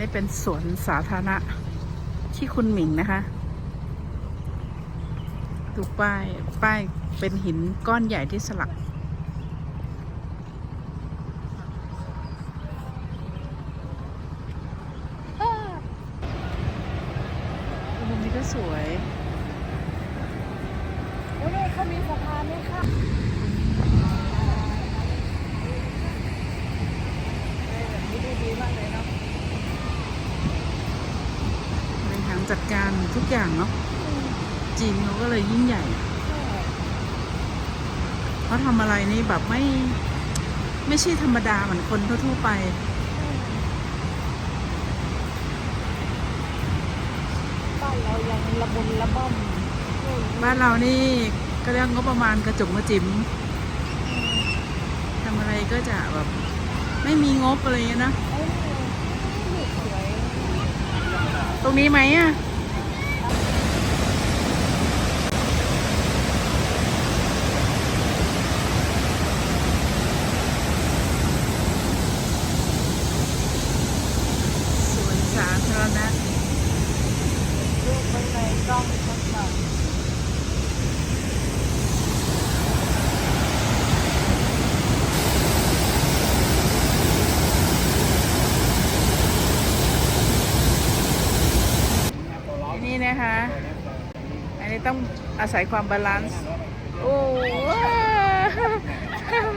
นี่เป็นสวนสาธารณะที่คุณหมิงนะคะ ดูป้าย ป้ายเป็นหินก้อนใหญ่ที่สลัก มุมนี้ก็สวย โอ้ยเขามีสะพานไหมคะ บริหารจัดการ ทุกอย่างเนาะจีนเขาก็เลยยิ่งใหญ่เขาทำอะไรนี่แบบไม่ไม่ใช่ธรรมดาเหมือนคนทั่วๆไป บ้านเรายังละมุนละม่อมบ้านเรานี่ก็เรียกงบประมาณกระจุกกระจิ๋มทำอะไรก็จะแบบ ไม่มีงบอะไรเงี้ยนะเอ้ยสวยตรงนี้ไหมอะ สวนสา ธารณะรูปไว้ในกล้องทั้งหมดนี่นะคะ อันนี้ต้องอาศัยความบาลานซ์ โอ้ว้าว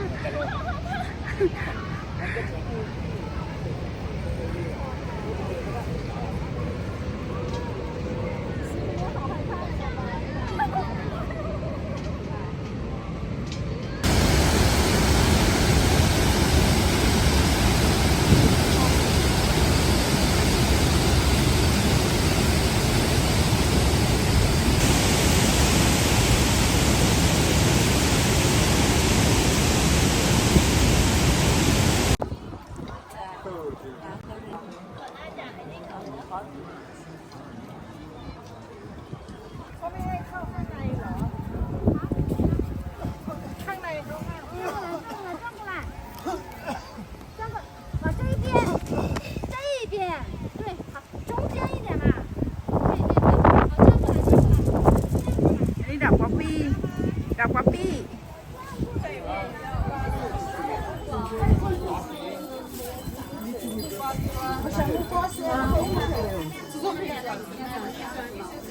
อันนี้ดอกป๊อปปี้ดอกป๊อปปี้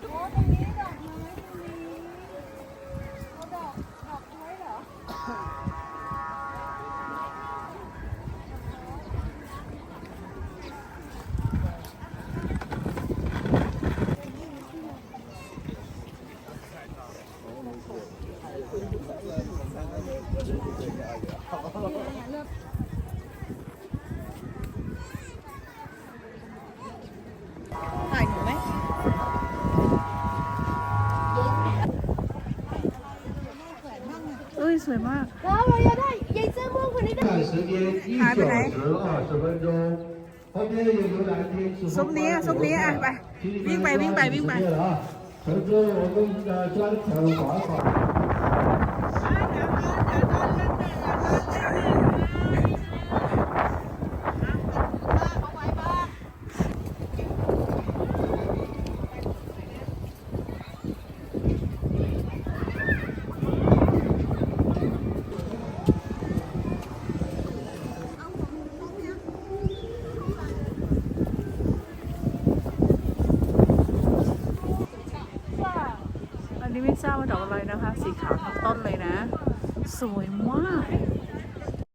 โอ้ตรงนี้ดอกไม้ตรงนี้เอาดอกดอกไม้เหรอ ถ่ายหนูไหมเอ้ ยสวยมากแล้วเราจะได้ยายเสื้อม่วงคนนี้ได้หายไปไหนซุ้มนี้อะซุ้มนี้อะไปวิ่งไปวิ่งไปวิ่งไป ไม่ทราบว่าดอกอะไรนะคะ สีขาวทั้งต้นเลยนะ สวยมาก